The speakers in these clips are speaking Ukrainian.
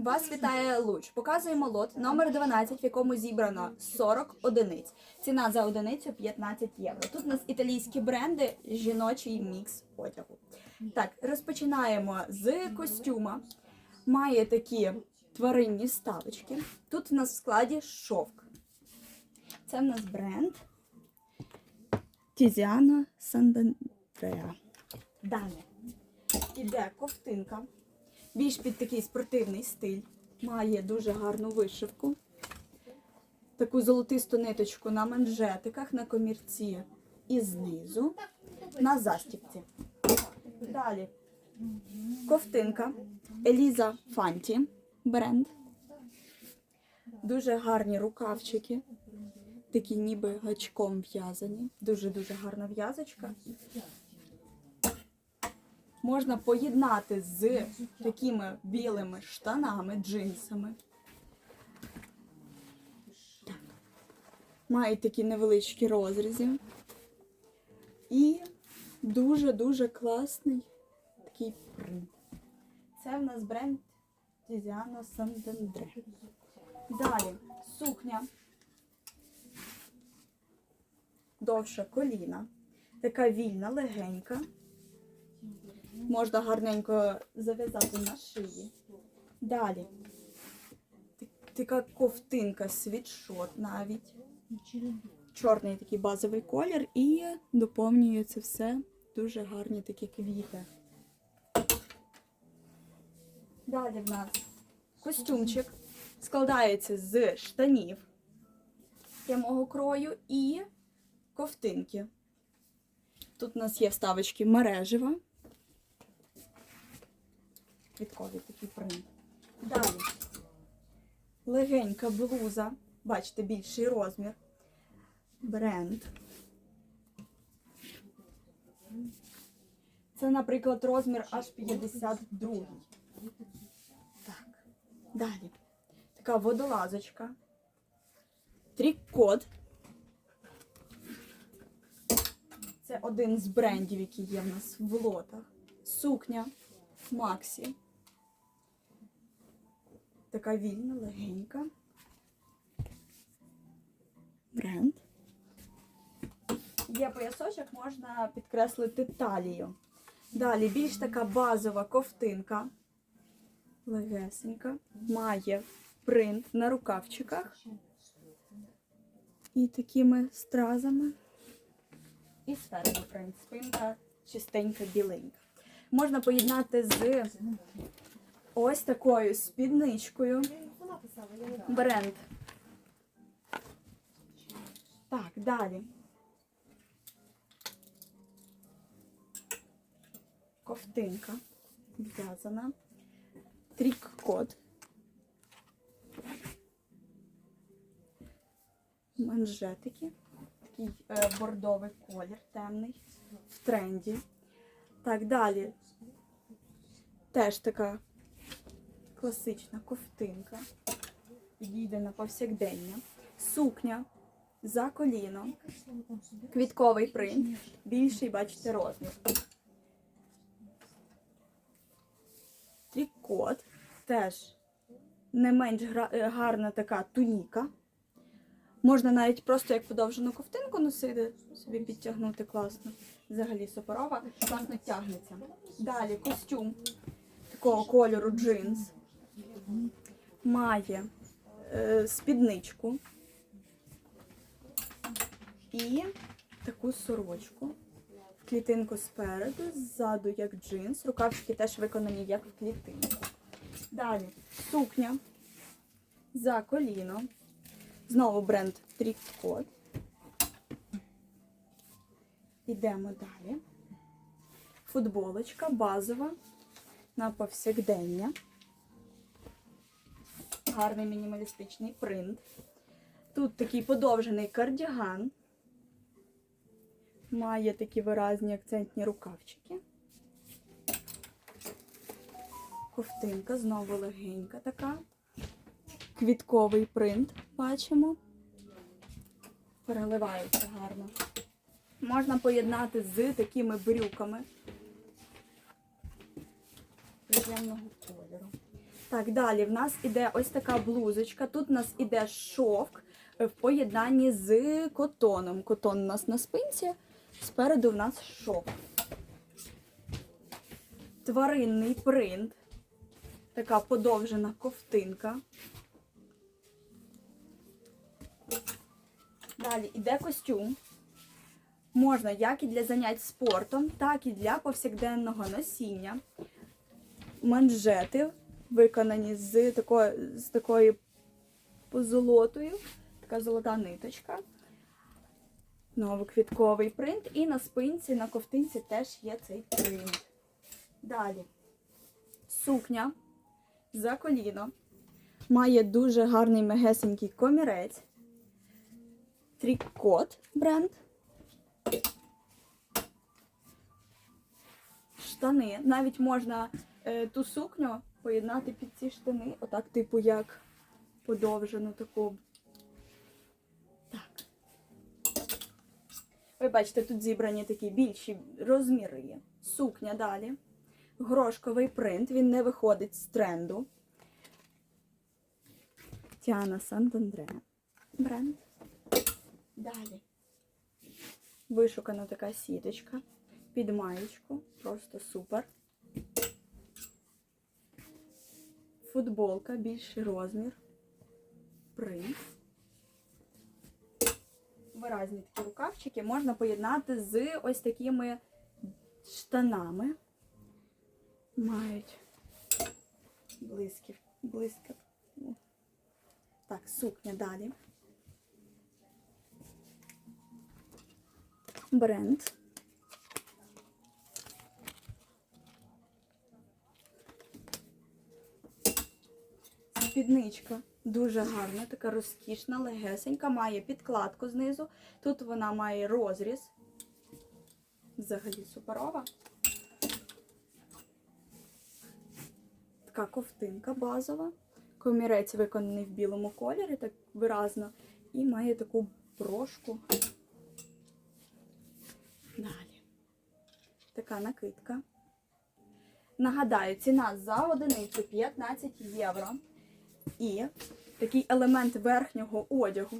Вас вітає Луч. Показуємо лот номер 12, в якому зібрано 40 одиниць. Ціна за одиницю 15 євро. Тут у нас італійські бренди, жіночий мікс одягу. Так, розпочинаємо з костюма. Має такі тваринні ставочки. Тут у нас в складі шовк. Це в нас бренд Тізіана Сандандреа. Далі іде ковтинка. Більш під такий спортивний стиль. Має дуже гарну вишивку. Таку золотисту ниточку на манжетиках, на комірці і знизу, на застіпці. Далі ковтинка Еліза Фанті бренд. Дуже гарні рукавчики. Такі ніби гачком в'язані. Дуже-дуже гарна в'язочка можна поєднати з такими білими штанами, джинсами. Так. Мають такі невеличкі розрізи. І дуже-дуже класний такий принт. Це в нас бренд Тізіано Сантандре. Далі сукня. Довша коліна. Така вільна, легенька. Можна гарненько зав'язати на шиї. Далі. Така ковтинка, світшот навіть. Чорний такий базовий колір і доповнює це все дуже гарні такі квіти. Далі в нас костюмчик складається з штанів прямого крою і ковтинки. Тут у нас є вставочки мережева. Квітковий такий принт. Далі. Легенька блуза. Бачите, більший розмір. Бренд. Це, наприклад, розмір аж 52. Так. Далі. Така водолазочка. Трік-код. Це один з брендів, які є в нас в лотах. Сукня Максі. Така вільна, легенька. Бренд. Є поясочок, можна підкреслити талію. Далі більш така базова ковтинка. Легесенька. Має принт на рукавчиках. І такими стразами. І спереду принт. Спинка чистенька, біленька. Можна поєднати з ось такою спідничкою. Бренд. Так, далі. Ковтинка в'язана. Трік-код. Манжетики. Такий е, бордовий колір, темний, в тренді. Так, далі. Теж така класична ковтинка. Підійде на повсякдення. Сукня за коліно. Квітковий принт. Більший, бачите, розмір. Трікот. Теж не менш е, гарна така туніка. Можна навіть просто як подовжену ковтинку носити, собі підтягнути класно. Взагалі супорова, класно тягнеться. Далі костюм такого кольору джинс. Має е, спідничку і таку сорочку. Клітинку спереду, ззаду як джинс. Рукавчики теж виконані як в клітинку. Далі сукня за коліно. Знову бренд Трік-Код. Йдемо далі. Футболочка базова на повсякдення. Гарний мінімалістичний принт. Тут такий подовжений кардіган. Має такі виразні акцентні рукавчики. Ковтинка знову легенька така. Квітковий принт бачимо. Переливається гарно. Можна поєднати з такими брюками приємного кольору. Так, далі в нас іде ось така блузочка. Тут у нас іде шовк в поєднанні з котоном. Котон у нас на спинці, спереду в нас шовк. Тваринний принт. Така подовжена ковтинка. Далі іде костюм. Можна як і для занять спортом, так і для повсякденного носіння. Манжети виконані з такою, з такою позолотою. Така золота ниточка. Новоквітковий принт. І на спинці, на ковтинці теж є цей принт. Далі. Сукня за коліно. Має дуже гарний мегесенький комірець. Трікот бренд. Штани. Навіть можна е, ту сукню поєднати під ці штани. Отак, типу, як подовжену таку. Так. Ви бачите, тут зібрані такі більші розміри є. Сукня далі. Грошковий принт, він не виходить з тренду. Тіана Сантандре. Бренд. Далі. Вишукана така сіточка під маєчку. Просто супер. Футболка, більший розмір. Принт. Виразні такі рукавчики можна поєднати з ось такими штанами. Мають блисків. Ну. Так, сукня далі. Бренд. Спідничка дуже гарна, така розкішна, легесенька, має підкладку знизу. Тут вона має розріз. Взагалі суперова. Така ковтинка базова. Комірець виконаний в білому кольорі, так виразно. І має таку брошку. Далі. Така накидка. Нагадаю, ціна за одиницю 15 євро. І такий елемент верхнього одягу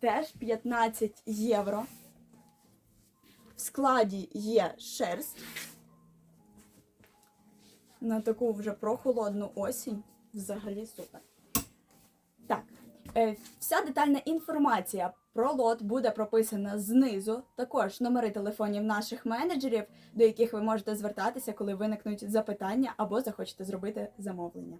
теж 15 євро. В складі є шерсть. На таку вже прохолодну осінь. Взагалі супер. Так, е, вся детальна інформація про лот буде прописана знизу. Також номери телефонів наших менеджерів, до яких ви можете звертатися, коли виникнуть запитання або захочете зробити замовлення.